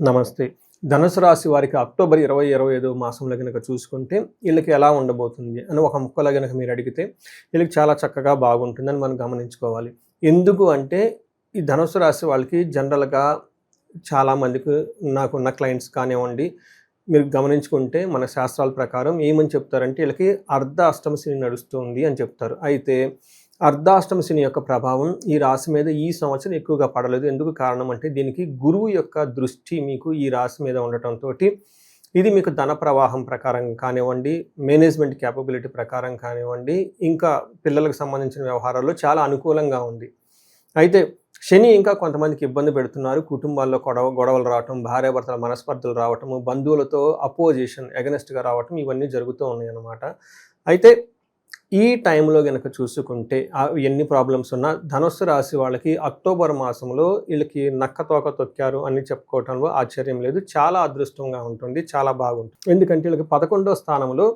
నమస్తే. ధనుసు రాశి వారికి అక్టోబర్ ఇరవై ఇరవై ఐదో మాసంలో కనుక చూసుకుంటే వీళ్ళకి ఎలా ఉండబోతుంది అని ఒక ముక్కలో కనుక మీరు అడిగితే వీళ్ళకి చాలా చక్కగా బాగుంటుందని మనం గమనించుకోవాలి. ఎందుకు అంటే ఈ ధనుసు రాశి వాళ్ళకి జనరల్గా చాలామందికి నాకున్న క్లయింట్స్ కానివ్వండి మీరు గమనించుకుంటే మన శాస్త్రాల ప్రకారం ఏమని చెప్తారంటే వీళ్ళకి అర్ధ అష్టమ శని నడుస్తుంది అని చెప్తారు. అయితే అర్ధాష్టమ శని యొక్క ప్రభావం ఈ రాశి మీద ఈ సంవత్సరం ఎక్కువగా పడలేదు. ఎందుకు కారణం అంటే దీనికి గురువు యొక్క దృష్టి మీకు ఈ రాశి మీద ఉండటంతో ఇది మీకు ధన ప్రవాహం ప్రకారం కానివ్వండి మేనేజ్మెంట్ క్యాపబిలిటీ ప్రకారం కానివ్వండి ఇంకా పిల్లలకు సంబంధించిన వ్యవహారాల్లో చాలా అనుకూలంగా ఉంది. అయితే శని ఇంకా కొంతమందికి ఇబ్బంది పెడుతున్నారు. కుటుంబాల్లో గొడవ గొడవలు రావటం భార్యాభర్తల మనస్పర్ధలు రావటము బంధువులతో అపోజిషన్ ఎగనెస్ట్గా రావటం ఇవన్నీ జరుగుతూ ఉన్నాయి అన్నమాట. అయితే ఈ టైంలో కనుక చూసుకుంటే ఎన్ని ప్రాబ్లమ్స్ ఉన్నా ధనుస్సు రాశి వాళ్ళకి అక్టోబర్ మాసంలో వీళ్ళకి నక్క తోక తొక్కారు అని చెప్పుకోవటంలో ఆశ్చర్యం లేదు. చాలా అదృష్టంగా ఉంటుంది చాలా బాగుంటుంది. ఎందుకంటే వీళ్ళకి పదకొండో స్థానంలో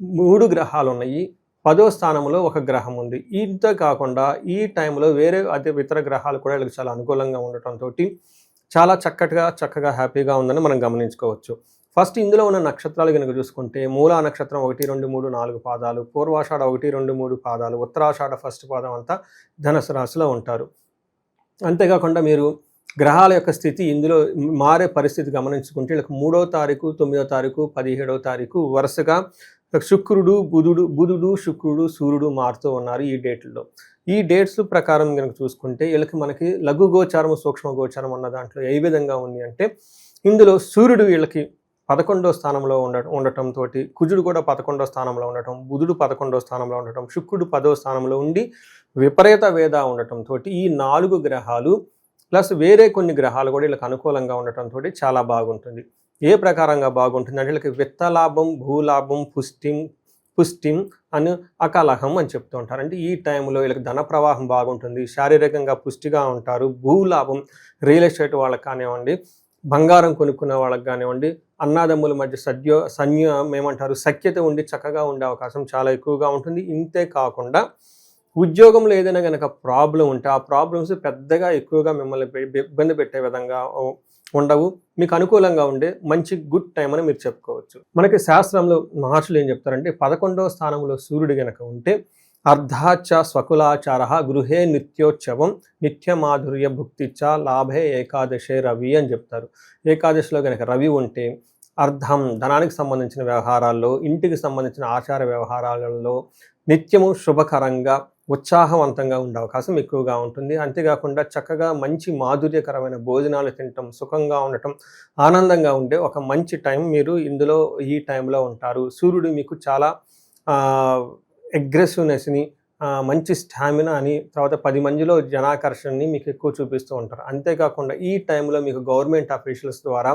మూడు గ్రహాలు ఉన్నాయి. పదో స్థానంలో ఒక గ్రహం ఉంది. ఇంత కాకుండా ఈ టైంలో వేరే అదే ఇతర గ్రహాలు కూడా వీళ్ళకి చాలా అనుకూలంగా ఉండటంతో చాలా చక్కగా చక్కగా హ్యాపీగా ఉందని మనం గమనించుకోవచ్చు. ఫస్ట్ ఇందులో ఉన్న నక్షత్రాలు కనుక చూసుకుంటే మూలా నక్షత్రం ఒకటి రెండు మూడు నాలుగు పాదాలు పూర్వాషాఢ ఒకటి రెండు మూడు పాదాలు ఉత్తరాషాఢ ఫస్ట్ పాదం అంతా ధనుసు రాశిలో ఉంటారు. అంతేకాకుండా మీరు గ్రహాల యొక్క స్థితి ఇందులో మారే పరిస్థితి గమనించుకుంటే వీళ్ళకి మూడో తారీఖు తొమ్మిదో తారీఖు పదిహేడవ తారీఖు వరుసగా శుక్రుడు బుధుడు బుధుడు శుక్రుడు సూర్యుడు మారుతూ ఉన్నారు ఈ డేట్లలో ఈ డేట్స్ ప్రకారం కనుక చూసుకుంటే వీళ్ళకి మనకి లఘు గోచారం సూక్ష్మ గోచారం అన్న దాంట్లో ఏ విధంగా ఉంది అంటే ఇందులో సూర్యుడు వీళ్ళకి పదకొండో స్థానంలో ఉండటం ఉండటంతో కుజుడు కూడా పదకొండో స్థానంలో ఉండటం బుధుడు పదకొండో స్థానంలో ఉండటం శుక్రుడు పదో స్థానంలో ఉండి విపరీత వేద ఉండటంతో ఈ నాలుగు గ్రహాలు ప్లస్ వేరే కొన్ని గ్రహాలు కూడా వీళ్ళకి అనుకూలంగా ఉండటంతో చాలా బాగుంటుంది. ఏ ప్రకారంగా బాగుంటుంది అంటే వీళ్ళకి విత్తలాభం భూలాభం పుష్టిం పుష్టిం అని అకలహం అని చెప్తూ ఉంటారు. అంటే ఈ టైంలో వీళ్ళకి ధన ప్రవాహం బాగుంటుంది శారీరకంగా పుష్టిగా ఉంటారు భూలాభం రియల్ ఎస్టేట్ వాళ్ళకి కానివ్వండి బంగారం కొనుక్కునే వాళ్ళకి కానివ్వండి అన్నాదమ్ముల మధ్య సద్యో సన్యం ఏమంటారు? సఖ్యత ఉండి చక్కగా ఉండే అవకాశం చాలా ఎక్కువగా ఉంటుంది. ఇంతే కాకుండా ఉద్యోగంలో ఏదైనా కనుక ప్రాబ్లం ఉంటే ఆ ప్రాబ్లమ్స్ పెద్దగా ఎక్కువగా మిమ్మల్ని ఇబ్బంది పెట్టే విధంగా ఉండవు. మీకు అనుకూలంగా ఉండే మంచి గుడ్ టైం అని మీరు చెప్పుకోవచ్చు. మనకి శాస్త్రంలో మహర్షులు ఏం చెప్తారంటే పదకొండవ స్థానంలో సూర్యుడు కనుక ఉంటే అర్ధాచ స్వకులాచార గృహే నిత్యోత్సవం నిత్యమాధుర్య భుక్తిచ లాభే ఏకాదశే రవి అని చెప్తారు. ఏకాదశిలో కనుక రవి ఉంటే అర్థం ధనానికి సంబంధించిన వ్యవహారాల్లో ఇంటికి సంబంధించిన ఆచార వ్యవహారాలలో నిత్యము శుభకరంగా ఉత్సాహవంతంగా ఉండే అవకాశం ఎక్కువగా ఉంటుంది. అంతేకాకుండా చక్కగా మంచి మాధుర్యకరమైన భోజనాలు తినటం సుఖంగా ఉండటం ఆనందంగా ఉండే ఒక మంచి టైం మీరు ఇందులో ఈ టైంలో ఉంటారు. సూర్యుడు మీకు చాలా అగ్రెసివ్నెస్ని మంచి స్టామినా అని తర్వాత పది మందిలో జనాకర్షణని మీకు ఎక్కువ చూపిస్తూ ఉంటారు. అంతేకాకుండా ఈ టైంలో మీకు గవర్నమెంట్ అఫీషియల్స్ ద్వారా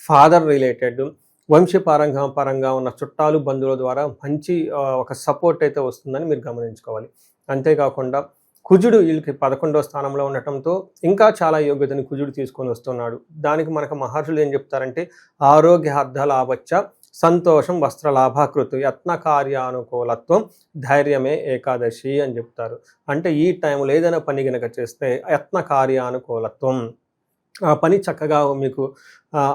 ఫాదర్ రిలేటెడ్ వంశపారంగా పరంగా ఉన్న చుట్టాలు బంధువుల ద్వారా మంచి ఒక సపోర్ట్ అయితే వస్తుందని మీరు గమనించుకోవాలి. అంతేకాకుండా కుజుడు వీళ్ళకి పదకొండో స్థానంలో ఉండటంతో ఇంకా చాలా యోగ్యతని కుజుడు తీసుకొని వస్తున్నాడు. దానికి మనకు మహర్షులు ఏం చెప్తారంటే ఆరోగ్య అర్ధలాభచ్చ సంతోషం వస్త్రలాభాకృతి యత్న కార్యానుకూలత్వం ధైర్యమే ఏకాదశి అని చెప్తారు. అంటే ఈ టైంలో ఏదైనా పని గనక చేస్తే యత్న కార్యానుకూలత్వం ఆ పని చక్కగా మీకు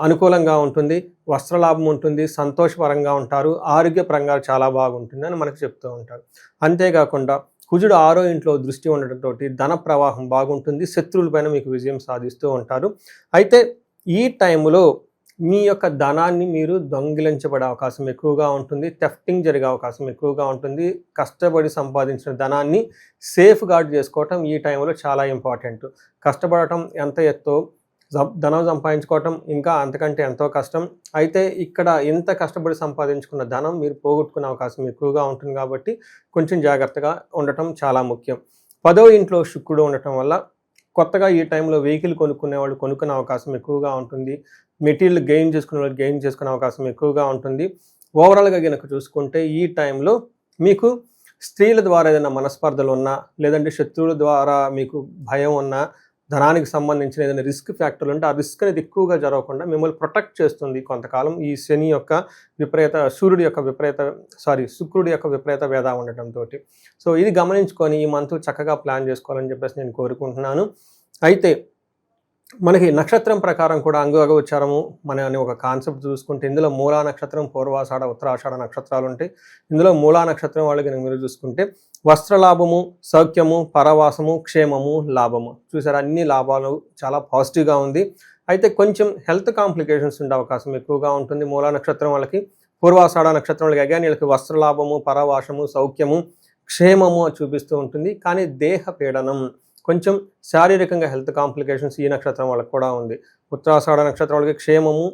అనుకూలంగా ఉంటుంది వస్త్రలాభం ఉంటుంది సంతోషపరంగా ఉంటారు ఆరోగ్యపరంగా చాలా బాగుంటుంది అని మనకు చెప్తూ ఉంటారు. అంతేకాకుండా కుజుడు ఆరో ఇంట్లో దృష్టి ఉండటంతో ధన ప్రవాహం బాగుంటుంది శత్రువులపైన మీకు విజయం సాధిస్తూ ఉంటారు. అయితే ఈ టైంలో మీ యొక్క ధనాన్ని మీరు దొంగిలించబడే అవకాశం ఎక్కువగా ఉంటుంది టెఫ్టింగ్ జరిగే అవకాశం ఎక్కువగా ఉంటుంది కష్టపడి సంపాదించిన ధనాన్ని సేఫ్ గార్డ్ చేసుకోవటం ఈ టైంలో చాలా ఇంపార్టెంట్ కష్టపడటం ఎంత ఎత్తో ధనం సంపాదించుకోవటం ఇంకా అంతకంటే ఎంతో కష్టం. అయితే ఇక్కడ ఎంత కష్టపడి సంపాదించుకున్న ధనం మీరు పోగొట్టుకునే అవకాశం ఎక్కువగా ఉంటుంది కాబట్టి కొంచెం జాగ్రత్తగా ఉండటం చాలా ముఖ్యం. పదో ఇంట్లో శుక్రుడు ఉండటం వల్ల కొత్తగా ఈ టైంలో వెహికల్ కొనుక్కునే వాళ్ళు కొనుక్కునే అవకాశం ఎక్కువగా ఉంటుంది. మెటీరియల్ గెయిన్ చేసుకునే వాళ్ళు గెయిన్ చేసుకునే అవకాశం ఎక్కువగా ఉంటుంది. ఓవరాల్గా కనుక చూసుకుంటే ఈ టైంలో మీకు స్త్రీల ద్వారా ఏదైనా మనస్పర్ధలు ఉన్నా లేదంటే శత్రువుల ద్వారా మీకు భయం ఉన్నా ధనానికి సంబంధించిన ఏదైనా రిస్క్ ఫ్యాక్టర్లు ఉంటే ఆ రిస్క్ అనేది ఎక్కువగా జరగకుండా మిమ్మల్ని ప్రొటెక్ట్ చేస్తుంది కొంతకాలం ఈ శని యొక్క విపరీత సూర్యుడి యొక్క విపరీత సారీ శుక్రుడి యొక్క విపరీత వేద ఉండటంతో సో ఇది గమనించుకొని ఈ మంత్ చక్కగా ప్లాన్ చేసుకోవాలని చెప్పేసి నేను కోరుకుంటున్నాను. అయితే మనకి నక్షత్రం ప్రకారం కూడా అంగ ఉచ్చారము మన అని ఒక కాన్సెప్ట్ చూసుకుంటే ఇందులో మూలా నక్షత్రం పూర్వాషాఢ ఉత్తరాషాఢ నక్షత్రాలు ఉంటాయి. ఇందులో మూలా నక్షత్రం వాళ్ళకి మీరు చూసుకుంటే వస్త్రలాభము సౌఖ్యము పరవాసము క్షేమము లాభము. చూసారు అన్ని లాభాలు చాలా పాజిటివ్గా ఉంది. అయితే కొంచెం హెల్త్ కాంప్లికేషన్స్ ఉండే అవకాశం ఎక్కువగా ఉంటుంది మూలా నక్షత్రం వాళ్ళకి. పూర్వాషాఢ నక్షత్రం వాళ్ళకి అగాని వీళ్ళకి వస్త్రలాభము పరవాసము సౌఖ్యము క్షేమము చూపిస్తూ ఉంటుంది. కానీ దేహ పీడనం కొంచెం శారీరకంగా హెల్త్ కాంప్లికేషన్స్ ఈ నక్షత్రం వాళ్ళకి కూడా ఉంది. ఉత్తరాషాఢ నక్షత్రం వాళ్ళకి క్షేమము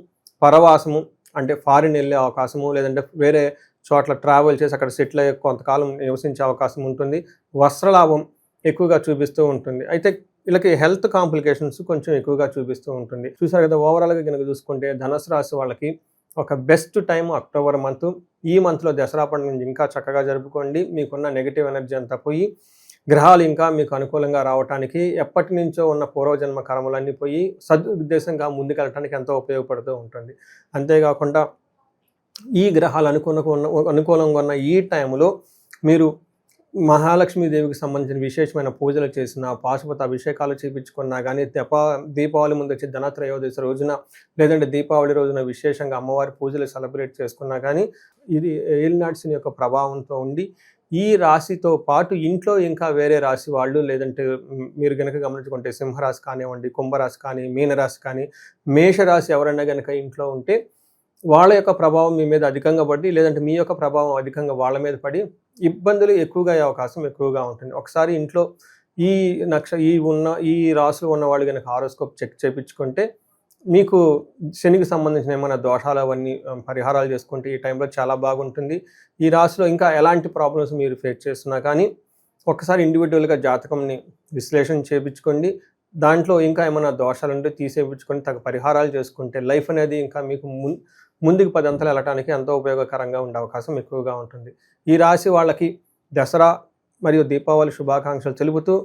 పరవాసము అంటే ఫారిన్ వెళ్ళే అవకాశము లేదంటే వేరే చోట్ల ట్రావెల్ చేసి అక్కడ సెటిల్ అయ్యే కొంతకాలం నివసించే అవకాశం ఉంటుంది. వస్త్రలాభం ఎక్కువగా చూపిస్తూ ఉంటుంది. అయితే వీళ్ళకి హెల్త్ కాంప్లికేషన్స్ కొంచెం ఎక్కువగా చూపిస్తూ ఉంటుంది. చూసారు కదా ఓవరాల్గా కనుక చూసుకుంటే ధనుసు రాశి వాళ్ళకి ఒక బెస్ట్ టైం అక్టోబర్ మంత్ ఈ మంత్లో దసరా పండుగ ఇంకా చక్కగా జరుపుకోండి. మీకున్న నెగిటివ్ ఎనర్జీ అంతా పోయి గ్రహాలు ఇంకా మీకు అనుకూలంగా రావటానికి ఎప్పటి నుంచో ఉన్న పూర్వజన్మ కర్మలన్నీ పోయి సదుద్దేశంగా ముందుకెళ్ళటానికి ఎంతో ఉపయోగపడుతూ ఉంటుంది. అంతేకాకుండా ఈ గ్రహాలు అనుకున్న అనుకూలంగా ఉన్న ఈ టైంలో మీరు మహాలక్ష్మీదేవికి సంబంధించిన విశేషమైన పూజలు చేసిన పాశుపత అభిషేకాలు చేయించుకున్నా కానీ దీపా దీపావళి ముందు వచ్చి ధనత్రయోదశి రోజున లేదంటే దీపావళి రోజున విశేషంగా అమ్మవారి పూజలు సెలబ్రేట్ చేసుకున్నా కానీ ఇది ఏలినాడ్సిన్ యొక్క ప్రభావంతో ఉండి ఈ రాశితో పాటు ఇంట్లో ఇంకా వేరే రాశి వాళ్ళు లేదంటే మీరు కనుక గమనించుకుంటే సింహరాశి కానివ్వండి కుంభరాశి కానీ మీనరాశి కానీ మేషరాశి ఎవరైనా కనుక ఇంట్లో ఉంటే వాళ్ళ యొక్క ప్రభావం మీ మీద అధికంగా పడి లేదంటే మీ యొక్క ప్రభావం అధికంగా వాళ్ళ మీద పడి ఇబ్బందులు ఎక్కువగా అయ్యే అవకాశం ఎక్కువగా ఉంటుంది. ఒకసారి ఇంట్లో ఈ నక్ష ఈ ఉన్న ఈ రాసులు ఉన్న వాళ్ళు కనుక హారోస్కోప్ చెక్ చేయించుకుంటే మీకు శనికి సంబంధించిన ఏమైనా దోషాలు అవన్నీ పరిహారాలు చేసుకుంటే ఈ టైంలో చాలా బాగుంటుంది. ఈ రాశిలో ఇంకా ఎలాంటి ప్రాబ్లమ్స్ మీరు ఫేస్ చేస్తున్నా కానీ ఒకసారి ఇండివిజువల్గా జాతకంని విశ్లేషణ చేయించుకోండి దాంట్లో ఇంకా ఏమైనా దోషాలు ఉంటే తీసేపించుకొని తగ్గ పరిహారాలు చేసుకుంటే లైఫ్ అనేది ఇంకా మీకు ముందుకు పదంతలు వెళ్ళటానికి ఎంతో ఉపయోగకరంగా ఉండే అవకాశం ఎక్కువగా ఉంటుంది. ఈ రాశి వాళ్ళకి దసరా మరియు దీపావళి శుభాకాంక్షలు తెలుపుతూ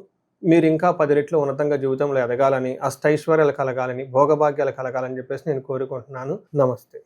మీరు ఇంకా పది రెట్లు ఉన్నతంగా జీవితంలో ఎదగాలని అష్టైశ్వర్యాలు కలగాలని భోగభాగ్యాలు కలగాలని చెప్పేసి నేను కోరుకుంటున్నాను. నమస్తే.